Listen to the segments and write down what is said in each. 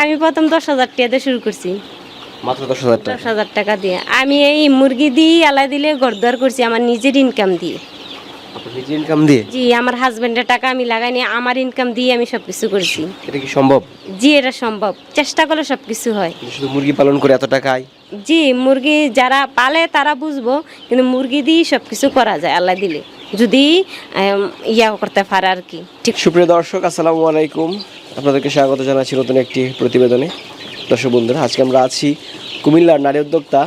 আমি প্রথম দশ হাজার টাকা দিয়ে শুরু করছি। মাত্র দশ হাজার টাকা? দশ হাজার টাকা দিয়ে। আমি এই মুরগি দিয়ে আলাই দিলে গরদার করছি আমার নিজের ইনকাম দিয়ে। আপনার ইনকাম দিয়ে? জি আমার হাজবেন্ডের টাকা আমি লাগাইনি আমার ইনকাম দিয়ে আমি সব করছি। এটা কি সম্ভব? জি এটা সম্ভব। চেষ্টা করলে সব কিছু হয় শুধু মুরগি পালন করে এত টাকা আয়? জি মুরগি যারা পালে তারা বুঝব কিন্তু মুরগি দিয়ে সব কিছু করা যায় আল্লাহ দিলে। যদি ইয়া করতে পারে আর কি। ঠিক। সুপ্রিয় দর্শক আসসালামু আলাইকুম। আপনাদেরকে স্বাগত জানাচ্ছি নতুন একটি প্রতিবেদনে। দর্শক বন্ধুরা আজকে আমরা আছি কুমিল্লার নারী উদ্যোক্তা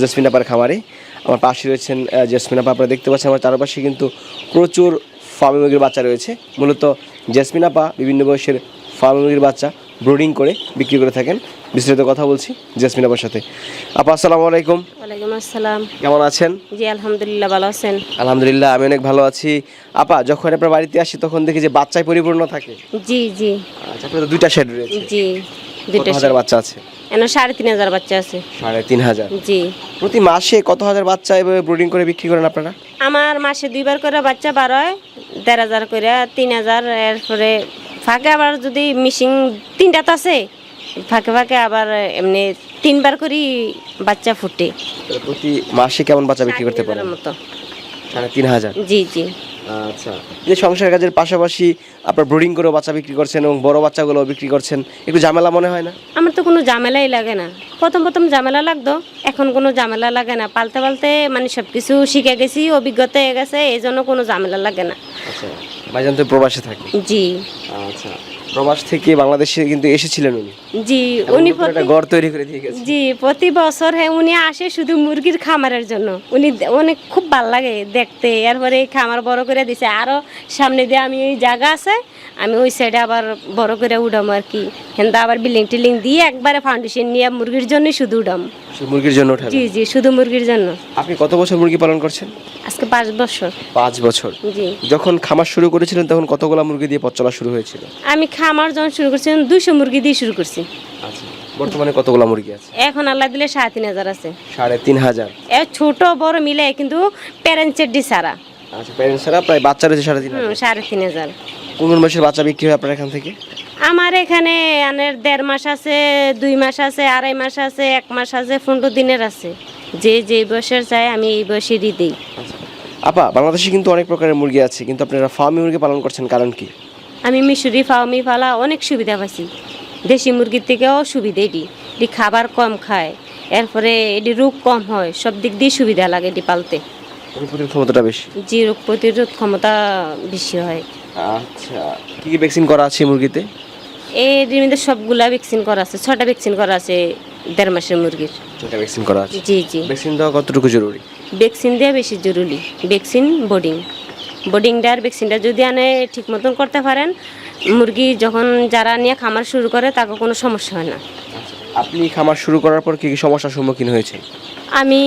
জেসমিন আপার খামারে। আমার পাশে রয়েছেন আহ, জেসমিন আপা আপনারা দেখতে পাচ্ছেন আমার চারপাশে কিন্তু প্রচুর ফার্মি মুরগির বাচ্চা রয়েছে। মূলত জেসমিন আপা বিভিন্ন বয়সের ফার্মি মুরগির বাচ্চা ব্রোডিং করে বিক্রি করে থাকেন। বিস্তারিত কথা বলছি জেসমিন আপার সাথে। আপা আসসালামু আলাইকুম। ওয়ালাইকুম আসসালাম। কেমন আছেন? জি আলহামদুলিল্লাহ ভালো আছেন। আলহামদুলিল্লাহ আমি অনেক ভালো আছি। আপা যখন আপনার বাড়িতে আসি তখন দেখি যে বাচ্চায় পরিপূর্ণ থাকে। জি জি। আচ্ছা আপনার দুইটা শেড রয়েছে। জি দুইটা হাজার বাচ্চা আছে? এন সাড়ে তিন হাজার বাচ্চা আছে। সাড়ে তিন হাজার। জি। প্রতি মাসে কত হাজার বাচ্চা এভাবে ব্রুডিং করে বিক্রি করেন আপনারা? আমার মাসে দুইবার করে বাচ্চা বার হয় দেড় হাজার করে তিন হাজার এরপরে ফাঁকে আবার যদি মিশিং তিনটা তো আছে ফাঁকে ফাঁকে আবার এমনি তিনবার করি বাচ্চা ফুটে। প্রতি মাসে কেমন বাচ্চা বিক্রি করতে পারেন? মতো। সাড়ে তিন হাজার? জি জি। আচ্ছা। যে সংসার কাজের পাশাপাশি আপনার ব্রুডিং করে বাচ্চা বিক্রি করছেন এবং বড় বাচ্চাগুলো বিক্রি করছেন একটু ঝামেলা মনে হয় না? আমার তো কোনো ঝামেলাই লাগে না। প্রথম প্রথম ঝামেলা লাগতো এখন কোনো ঝামেলা লাগে না। পালতে পালতে মানে সব কিছু শিখে গেছি অভিজ্ঞতা হয়ে গেছে এই জন্য কোনো ঝামেলা লাগে না। আচ্ছা। ভাইজান তো প্রবাসে থাকে। জি। আচ্ছা। প্রবাস থেকে বাংলাদেশে কিন্তু এসেছিলেন উনি। জি উনি একটা ঘর তৈরি করে দিয়ে গেছে জি প্রতি বছর হ্যাঁ উনি আসে শুধু মুরগির খামারের জন্য। উনি অনেক খুব ভালো লাগে দেখতে। এরপরে এই খামার বড় করে দিছে। আরও সামনে দিয়ে আমি ওই জায়গা আছে আমি ওই সাইডে আবার বড় করে উঠাম আর কি। হেন্দা আবার বিল্ডিং টিল্ডিং দিয়ে একবারে ফাউন্ডেশন নিয়ে মুরগির জন্যই শুধু উঠাম শুধু মুরগির জন্য জি জি শুধু মুরগির জন্য। আপনি কত বছর মুরগি পালন করছেন? আজকে পাঁচ বছর। পাঁচ বছর। জি। যখন খামার শুরু করেছিলেন তখন কতগুলা মুরগি দিয়ে পথ চলা শুরু হয়েছিল? আমি খামার যখন শুরু করছি দুশো মুরগি দিয়ে শুরু করছি। আচ্ছা বর্তমানে কতগুলা মুরগি আছে? এখন আল্লাহ দিলে সাড়ে তিন হাজার আছে। সাড়ে তিন হাজার? এ ছোট বড় মিলে কিন্তু প্যারেন্টসের ডি সারা আচ্ছা প্রায় বাচ্চা রয়েছে সাড়ে তিন হাজার। সাড়ে তিন হাজার। কোন কোন মাসের বাচ্চা বিক্রি হয় আপনার এখান থেকে? আমার এখানে আনের দেড় মাস আছে দুই মাস আছে আড়াই মাস আছে এক মাস আছে পনেরো দিনের আছে। যে যে বয়সের চাই আমি এই বয়সেরই দিই। আচ্ছা। আপা বাংলাদেশে কিন্তু অনেক প্রকারের মুরগি আছে কিন্তু আপনারা ফার্মি মুরগি পালন করছেন কারণ কি? আমি মিশুরি ফাউমি ফালা অনেক সুবিধা পাইছি। দেশি মুরগির থেকেও সুবিধা এটি। এটি খাবার কম খায় এরপরে এটি রোগ কম হয় সব দিক দিয়ে সুবিধা লাগে এটি পালতে। ক্ষমতাটা বেশি? যে রোগ প্রতিরোধ ক্ষমতা বেশি হয়। আচ্ছা কি কি ভ্যাকসিন করা আছে মুরগিতে? এর মধ্যে সবগুলা ভ্যাকসিন করা আছে ছটা ভ্যাকসিন করা আছে দেড় মাসের মুরগির। যেটা ভ্যাকসিন করা আছে? জি জি। ভ্যাকসিন দেওয়া কতটুকু জরুরি? ভ্যাকসিন দেওয়া বেশি জরুরি। ভ্যাকসিন বোর্ডিং বোর্ডিংটার ভ্যাকসিনটা যদি আনে ঠিক মতন করতে পারেন মুরগি যখন যারা নিয়ে খামার শুরু করে তাকে কোনো সমস্যা হয় না। আচ্ছা আপনি খামার শুরু করার পর কি কি সমস্যার সম্মুখীন হয়েছে আমি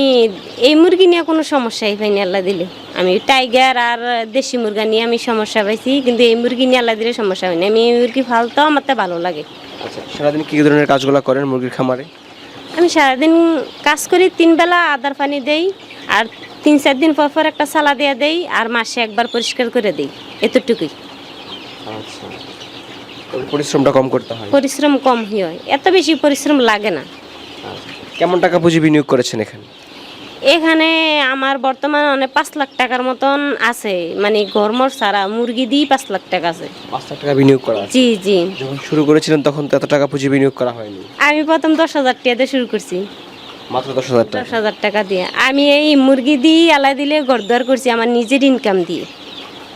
এই মুরগি নিয়ে কোনো সমস্যাই পাইনি আল্লাহ দিলে। আমি টাইগার আর দেশি মুরগা নিয়ে আমি সমস্যা পাইছি কিন্তু এই মুরগি নিয়ে আল্লাহ দিলে সমস্যা হয়নি। আমি এই মুরগি ফালতেও আমার তো ভালো লাগে। আচ্ছা সারাদিন কি কি ধরনের কাজগুলো করেন মুরগির খামারে? আমি সারাদিন কাজ করি তিন বেলা আদার পানি দেই আর তিন চার দিন পর পর একটা সালা দিয়ে দেই আর মাসে একবার পরিষ্কার করে দেই এতটুকুই। আচ্ছা। পরিশ্রমটা কম করতে হয়। পরিশ্রম কম হয়। এত বেশি পরিশ্রম লাগে না। আচ্ছা। কেমন টাকা পুঁজি বিনিয়োগ করেছেন এখানে? এখানে আমার বর্তমানে অনেক পাঁচ লাখ টাকার মতন আছে। মানে গরমর সারা মুরগি দিয়ে পাঁচ লাখ টাকা আছে। পাঁচ লাখ টাকা বিনিয়োগ করা জি জি। যখন শুরু করেছিলেন তখন তো এত টাকা পুঁজি বিনিয়োগ করা হয়নি। আমি প্রথম দশ হাজার টাকা দিয়ে শুরু করছি। মাত্র দশ হাজার টাকা। দশ হাজার টাকা দিয়ে। আমি এই মুরগি দিয়ে আলাই দিলে করছি আমার নিজের ইনকাম দিয়ে।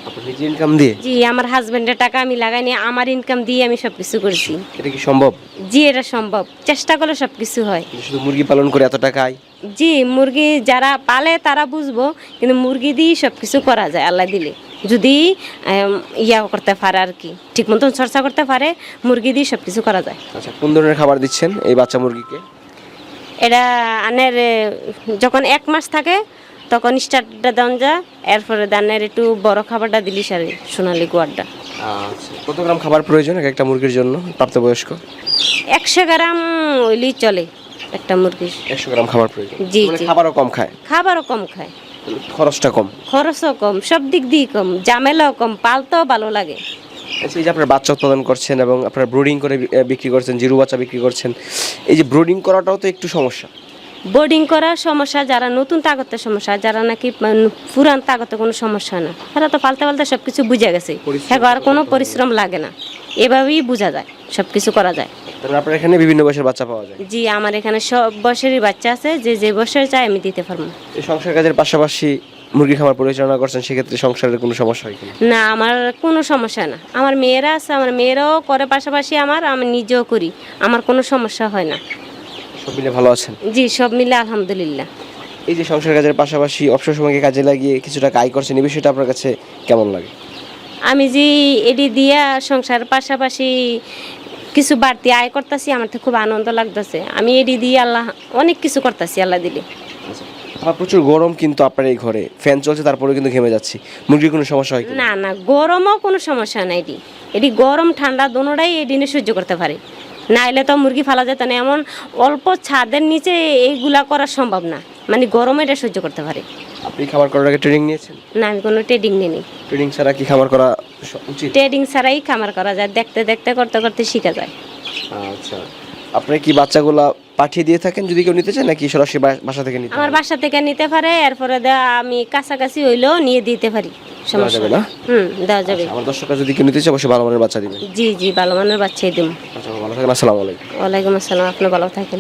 আপনার নিজে ইনকাম দিয়ে? জি আমার হাজবেন্ডের টাকা আমি লাগাইনি আমার ইনকাম দিয়ে আমি সব কিছু করছি। এটা কি সম্ভব? জি এটা সম্ভব। চেষ্টা করলে সব কিছু হয় শুধু মুরগি পালন করে এত টাকা আয়? জি মুরগি যারা পালে তারা বুঝব কিন্তু মুরগি দিয়ে সব কিছু করা যায় আল্লাহ দিলে। যদি ইয়া করতে পারে আর কি ঠিক মতন চর্চা করতে পারে মুরগি দিয়ে সব কিছু করা যায়। আচ্ছা কোন ধরনের খাবার দিচ্ছেন এই বাচ্চা মুরগিকে? এটা আনের যখন এক মাস থাকে তখন স্টার্টটা দেন যা এরপরে দানের একটু বড় খাবারটা দিলি সারে সোনালি গোয়ারটা। আচ্ছা কত গ্রাম খাবার প্রয়োজন এক একটা মুরগির জন্য প্রাপ্তবয়স্ক? একশো গ্রাম ওইলি চলে একটা মুরগির। একশো গ্রাম খাবার প্রয়োজন। জি, খাবারও কম খায়? খাবারও কম খায়। খরচটা কম? খরচও কম সব দিক দিয়ে কম জামেলাও কম পালতেও ভালো লাগে। এই যে আপনার বাচ্চা উৎপাদন করছেন এবং আপনার ব্রুডিং করে বিক্রি করছেন জিরু বাচ্চা বিক্রি করছেন এই যে ব্রুডিং করাটাও তো একটু সমস্যা। বোর্ডিং করার সমস্যা যারা নতুন তাগতের সমস্যা যারা নাকি পুরান তাগতে কোনো সমস্যা না তারা তো পালতে পালতে সব কিছু বুঝে গেছে। হ্যাঁ আর কোনো পরিশ্রম লাগে না। এভাবেই বোঝা যায় সব কিছু করা যায়। আপনার এখানে বিভিন্ন বয়সের বাচ্চা পাওয়া যায়? জি আমার এখানে সব বয়সেরই বাচ্চা আছে যে যে বয়সের চাই আমি দিতে পারব। এই সংসার কাজের পাশাপাশি মুরগি খামার পরিচালনা করছেন সেক্ষেত্রে সংসারের কোনো সমস্যা হয় কিনা? না আমার কোনো সমস্যা না। আমার মেয়েরা আছে আমার মেয়েরাও করে পাশাপাশি আমার আমি নিজেও করি। আমার কোনো সমস্যা হয় না। সব মিলে ভালো আছেন? জি সব মিলে আলহামদুলিল্লাহ। এই যে সংসার কাজের পাশাপাশি অবসর সময়কে কাজে লাগিয়ে কিছু টাকা আয় করছেন এই বিষয়টা আপনার কাছে কেমন লাগে? আমি যে এডি দিয়া সংসার পাশাপাশি কিছু বাড়তি আয় করতেছি আমার তো খুব আনন্দ লাগতেছে। আমি এডি দিয়ে আল্লাহ অনেক কিছু করতেছি আল্লাহ দিলে। আমার প্রচুর গরম কিন্তু আপনার এই ঘরে। ফ্যান চলছে তারপরে কিন্তু ঘেমে যাচ্ছি। মুরগির কোনো সমস্যা হয় না না গরমও কোনো সমস্যা নাই এটি এটি গরম ঠান্ডা দোনোটাই এই দিনে সহ্য করতে পারে। না এলে তো মুরগি ফালা যেত না এমন অল্প ছাদের নিচে এইগুলা করা সম্ভব না। মানে গরমে এটা সহ্য করতে পারে। আপনি খাবার করার আগে ট্রেনিং নিয়েছেন? না আমি কোনো ট্রেডিং নিই ট্রেনিং ছাড়া কি খাবার করা স- উচিত? ট্রেডিং ছাড়াই খামার করা যায় দেখতে দেখতে করতে করতে শেখা যায়। আচ্ছা। আপনি কি বাচ্চাগুলা পাঠিয়ে দিয়ে থাকেন যদি কেউ নিতে চায় নাকি সরাসরি বাসা থেকে নিতে আমার বাসা থেকে নিতে পারে এরপরে দে- আমি কাছাকাছি হইলেও নিয়ে দিতে পারি সমস্যা না? হুম দেওয়া যাবে। আমার দর্শকরা যদি কেউ নিতে চায় অবশ্যই ভালো মানের বাচ্চা দিবেন। জি জি ভালো মানের বাচ্চাই দিম আচ্ছা ভালো থাকেন আসসালামু আলাইকুম। ওয়ালাইকুম আসসালাম আপনি ভালো থাকেন।